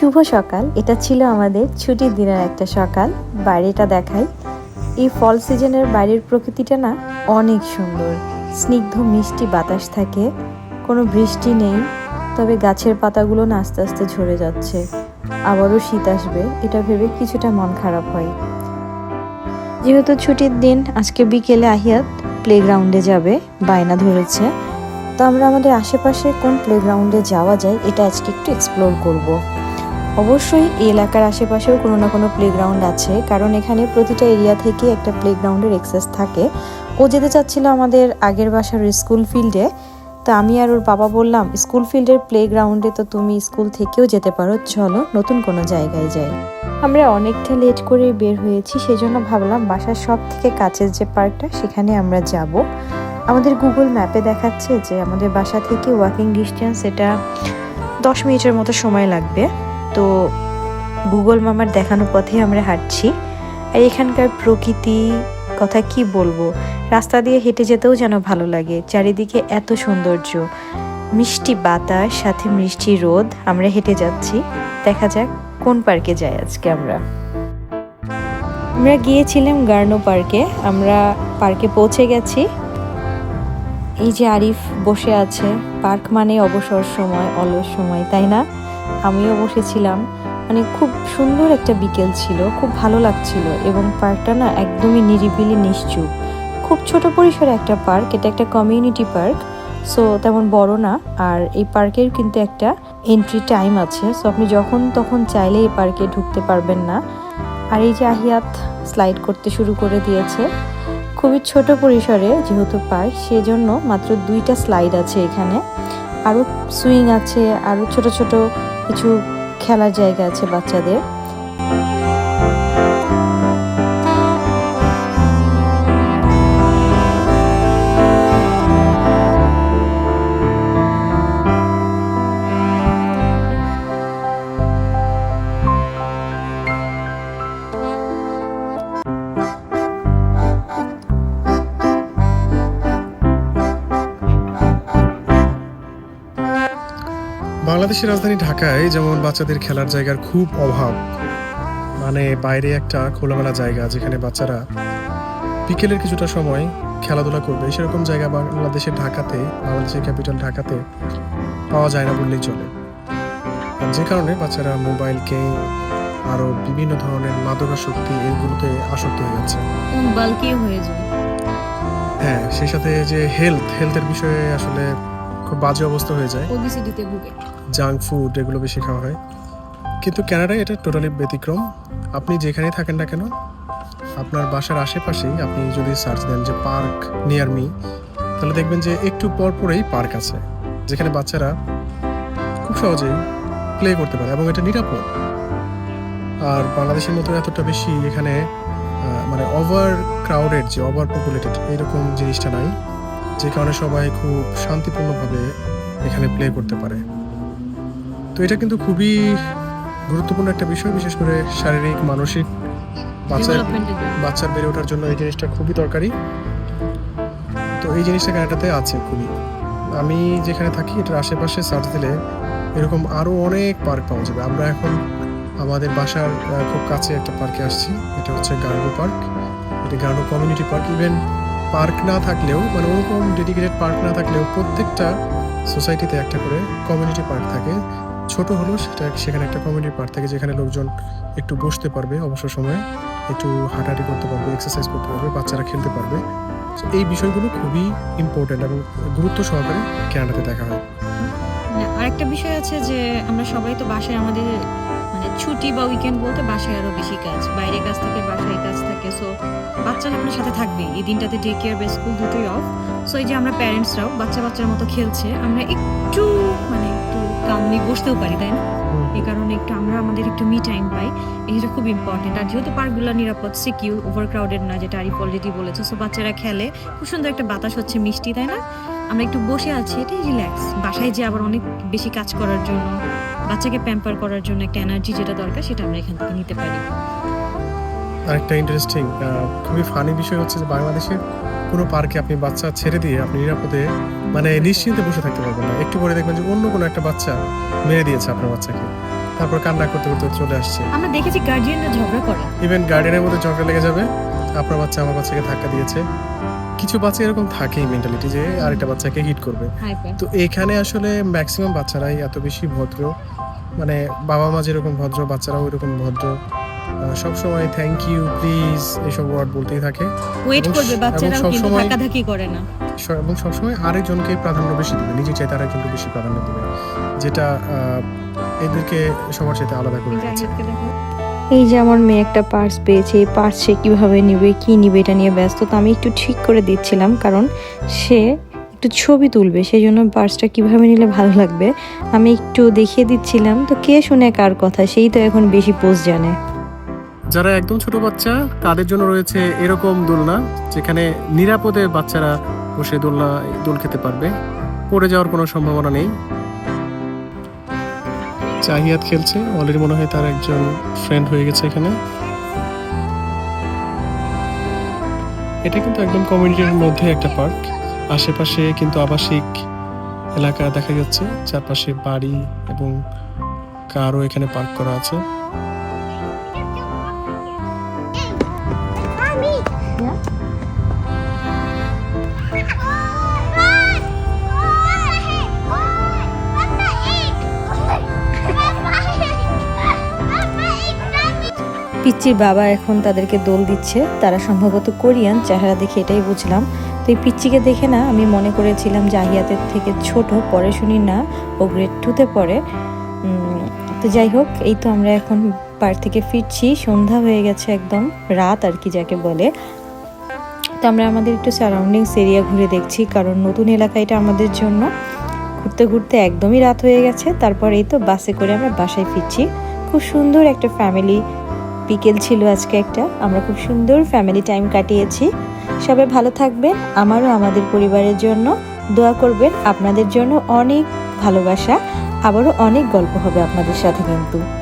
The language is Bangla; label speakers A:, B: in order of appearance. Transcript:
A: শুভ সকাল। এটা ছিল আমাদের ছুটির দিনের একটা সকাল। বাইরেটা দেখাই। এই ফল সিজনের বাইরের প্রকৃতিটা না অনেক সুন্দর। স্নিগ্ধ মিষ্টি বাতাস থাকে। কোনো বৃষ্টি নেই। তবে গাছের পাতাগুলো না আস্তে আস্তে ঝরে যাচ্ছে। আবারও শীত আসবে। এটা ভেবে কিছুটা মন খারাপ হয়। যেহেতু ছুটির দিন, আজকে বিকেলে আহিয়াত প্লেগ্রাউন্ডে যাবে, বায়না ধরেছে। তো আমরা আমাদের আশেপাশে কোন প্লেগ্রাউন্ডে যাওয়া যায়, এটা আজকে একটু এক্সপ্লোর করব। অবশ্যই এই এলাকার আশেপাশেও কোনো না কোনো প্লেগ্রাউন্ড আছে, কারণ এখানে প্রতিটা এরিয়া থেকে একটা প্লেগ্রাউন্ডের এক্সেস থাকে। ও যেতে চাচ্ছিল আমাদের আগের বাসার স্কুল ফিল্ডে তো আমি আর ওর বাবা বললাম স্কুল ফিল্ডের প্লেগ্রাউন্ডে তো তুমি স্কুল থেকেও যেতে পারো, চলো নতুন কোনো জায়গায় যাই। আমরা অনেকটা লেট করে বের হয়েছি, সেজন্য ভাবলাম বাসার সব থেকে কাছের যে পার্কটা সেখানে আমরা যাব। আমাদের গুগল ম্যাপে দেখাচ্ছে যে আমাদের বাসা থেকে ওয়াকিং ডিস্টেন্স এটা দশ মিনিটের মতো সময় লাগবে। তো গুগল মামার দেখানো পথে আমরা হাঁটছি। আর এখানকার প্রকৃতি কথা কি বলব? রাস্তা দিয়ে হেঁটে যেতেও যেন ভালো লাগে। চারিদিকে এত সৌন্দর্য। মিষ্টি বাতাস, সাথে মিষ্টি রোদ। আমরা হেঁটে যাচ্ছি। দেখা যাক কোন পার্কে যাই আজকে আমরা। আমরা গিয়েছিলাম গার্নো পার্কে। আমরা পার্কে পৌঁছে গেছি। এই যে আরিফ বসে আছে, পার্ক মানে অবসর সময়, অলস সময়, তাই না? আমিও বসেছিলাম। মানে খুব সুন্দর একটা বিকেল ছিল, খুব ভালো লাগছিল এবং পার্কটা না একদমই নিরিবিলি, নিশ্চুপ। খুব ছোট পরিসরে একটা পার্ক, এটা একটা কমিউনিটি পার্ক, সো তেমন বড় না। আর এই পার্কের কিন্তু একটা এন্ট্রি টাইম আছে, সো আপনি যখন তখন চাইলে এই পার্কে ঢুকতে পারবেন না। আর এই যে আহিয়াত স্লাইড করতে শুরু করে দিয়েছে, খুবই ছোট পরিসরে যেহেতু পার্ক, সেজন্য মাত্র দুইটা স্লাইড আছে এখানে। আরও সুইং আছে আরও ছোট ছোট কিছু খেলার জায়গা আছে বাচ্চাদের।
B: বাংলাদেশের রাজধানী ঢাকায় যেমন বাচ্চাদের খেলার জায়গার খুব অভাব মানে বাইরে একটা খোলামেলা জায়গা যেখানে বাচ্চারা বিকেলের কিছুটা সময় খেলাধুলা করবে সেরকম জায়গা বাংলাদেশের ঢাকাতে বাংলাদেশের ক্যাপিটাল ঢাকাতে পাওয়া যায় না বললেই চলে। যে কারণে বাচ্চারা মোবাইল গেম আরও বিভিন্ন ধরনের মাদকাসক্তি এগুলোতে আসক্ত হয়ে যাচ্ছে।
A: হয়ে যায়।
B: হ্যাঁ সেই সাথে যে হেলথ হেলথের বিষয়ে আসলে খুব বাজে অবস্থা হয়ে যায়।
A: ওবিসিটিতে ভুগে।
B: জাঙ্ক ফুড এগুলো বেশি খাওয়া হয়। কিন্তু কানাডায় এটা টোটালি ব্যতিক্রম। আপনি যেখানেই থাকেন না কেন আপনার বাসার আশেপাশেই আপনি যদি সার্চ দেন যে পার্ক নিয়ার মি তাহলে দেখবেন যে একটু পর পরেই পার্ক আছে। যেখানে বাচ্চারা খুব সহজেই প্লে করতে পারে এবং এটা নিরাপদ। আর বাংলাদেশের মতো এতটা বেশি এখানে মানে ওভার ক্রাউডেড যে ওভার পপুলেটেড এরকম জিনিসটা নাই। যে কারণে সবাই খুব শান্তিপূর্ণভাবে এখানে প্লে করতে পারে। তো এটা কিন্তু খুবই গুরুত্বপূর্ণ একটা বিষয় বিশেষ করে শারীরিক মানসিক বাচ্চার বাচ্চার বেড়ে ওঠার জন্য এই জিনিসটা খুবই দরকারি। তো এই জিনিসটা কানাডাতে আছে খুবই। আমি যেখানে থাকি এটার আশেপাশে সার্চ দিলে এরকম আরও অনেক পার্ক পাওয়া যাবে। আমরা এখন আমাদের বাসার খুব কাছে একটা পার্কে আসছি। এটা হচ্ছে গার্ডো পার্ক। এটা গার্ডো কমিউনিটি পার্ক। ইভেন পার্ক না থাকলেও মানে ওরকম ডেডিকেটেড পার্ক না থাকলেও প্রত্যেকটা সোসাইটিতে একটা করে কমিউনিটি পার্ক থাকে। ছোট হলেও সেটা সেখানে একটা কমিউনিটি পার্ক থাকে যেখানে লোকজন একটু বসতে পারবে অবসর সময়ে, একটু হাঁটাহাঁটি করতে পারবে এক্সারসাইজ করতে পারবে, বাচ্চারা খেলতে পারবে। এই বিষয়গুলো খুবই ইম্পর্টেন্ট এবং গুরুত্ব সহকারে ক্যানাডাতে দেখা হয়।
C: আরেকটা বিষয় আছে যে আমরা সবাই তো বাসায় আমাদের মানে ছুটি বা উইকেন্ড বলতে বাসায় আরও বেশি কাজ বাইরে কাজ থাকে বাসায় কাজ থাকে। সো বাচ্চারা আপনার সাথে থাকবে। এই দিনটাতে ডে কেয়ার বা স্কুল দুটোই অফ সো এই যে আমরা প্যারেন্টসরাও বাচ্চা বাচ্চার মতো খেলছে আমরা একটু মানে একটু কামলি বসতেও পারি তাই না? এই কারণে একটু আমরা আমাদের একটু মি টাইম পাই। এটা খুব ইম্পর্টেন্ট আর যেহেতু পার্কগুলো নিরাপদ সিকিউর ওভার ক্রাউডেড না যেটা আরিফ অলরেডি বলেছে সো বাচ্চারা খেলে খুব সুন্দর একটা বাতাস হচ্ছে মিষ্টি তাই না? আমরা একটু বসে আছি এটাই রিল্যাক্স বাসায় যে আবার অনেক বেশি কাজ করার জন্য বাচ্চাকে প্যাম্পার করার জন্য একটা এনার্জি যেটা দরকার সেটা আমরা এখান থেকে নিতে পারি।
B: আরেকটা ইন্টারেস্টিং খুবই ফানি বিষয় হচ্ছে যে বাংলাদেশের কোনো পার্কে আপনি বাচ্চা ছেড়ে দিয়ে আপনি নিরাপদে মানে নিশ্চিন্তে বসে থাকতে পারবেন না। একটু পরে দেখবেন যে অন্য কোনো একটা বাচ্চা মেরে দিয়েছে আপনার বাচ্চাকে। তারপর কান্না করতে করতে চলে আসছে।
C: আমরা দেখেছি গার্জিয়ানরা ঝগড়া করে।
B: ইভেন গার্ডেনের মধ্যে ঝগড়া লেগে যাবে। আপনার বাচ্চা আমার বাচ্চাকে ধাক্কা দিয়েছে। কিছু বাচ্চা এরকম থাকেই মেন্টালিটি যে আরেকটা বাচ্চাকে হিট করবে। তো এখানে আসলে ম্যাক্সিমাম বাচ্চারাই এত বেশি ভদ্র। মানে বাবা মা যেরকম ভদ্র বাচ্চারাও ওইরকম ভদ্র। সব সময় থ্যাংক ইউ প্লিজ এইসব ওয়ার্ড বলতেই থাকে।
C: ওয়েট করবে বাচ্চারাও কিন্তু ধাক্কাধাক্কি করে না।
B: এবং সবসময় আরেকজনকে প্রাধান্য বেশি দিবে নিজের চাইতে আরেকজনকে বেশি প্রাধান্য দিবে যেটা এদেরকে সবার চাইতে আলাদা করে
A: এই যে আমার মেয়ে একটা পার্স পেয়েছে এই পার্স সে কীভাবে নিবে কি নিবে এটা নিয়ে ব্যস্ত তো আমি একটু ঠিক করে দিচ্ছিলাম কারণ সে একটু ছবি তুলবে সেই জন্য পার্সটা কীভাবে নিলে ভালো লাগবে আমি একটু দেখিয়ে দিচ্ছিলাম তো কে শুনে কার কথা সেই তো এখন বেশি পোস্ট জানে।
B: যারা একদম ছোট বাচ্চা, তাদের জন্য রয়েছে এরকম দোলনা, যেখানে নিরাপদে বাচ্চারা বসে দোলনা, দোল খেতে পারবে। পড়ে যাওয়ার কোনো সম্ভাবনা নেই। চাহিয়াত খেলছে। অলরেডি মনে হয় তার একজন ফ্রেন্ড হয়ে গেছে এখানে। এটা কিন্তু একদম কমিউনিটির মধ্যে একটা পার্ক আশেপাশে কিন্তু আবাসিক এলাকা দেখা যাচ্ছে। চারপাশে বাড়ি এবং কারও এখানে পার্ক করা আছে।
A: পিচ্চির বাবা এখন তাদেরকে দোল দিচ্ছে। তারা সম্ভবত কোরিয়ান, চেহারা দেখে এটাই বুঝলাম। তো এই পিচ্চিকে দেখে না আমি মনে করেছিলাম জাহিয়াতের থেকে ছোট, পরে শুনি না, ও গ্রেড টুতে পড়ে। তো যাই হোক, এই তো আমরা এখন পার থেকে ফিরছি। সন্ধ্যা হয়ে গেছে একদম, রাত আর কি যাকে বলে। তো আমরা আমাদের একটু সারাউন্ডিংস এরিয়া ঘুরে দেখছি, কারণ নতুন এলাকা এটা আমাদের জন্য। ঘুরতে ঘুরতে একদমই রাত হয়ে গেছে। তারপর এই তো বাসে করে আমরা বাসায় ফিরছি। খুব সুন্দর একটা ফ্যামিলি বিকেল ছিল আজকে একটা। আমরা খুব সুন্দর ফ্যামিলি টাইম কাটিয়েছি। সবাই ভালো থাকবেন, আমারও আমাদের পরিবারের জন্য দোয়া করবেন। আপনাদের জন্য অনেক ভালোবাসা। আবারও অনেক গল্প হবে আপনাদের সাথে কিন্তু।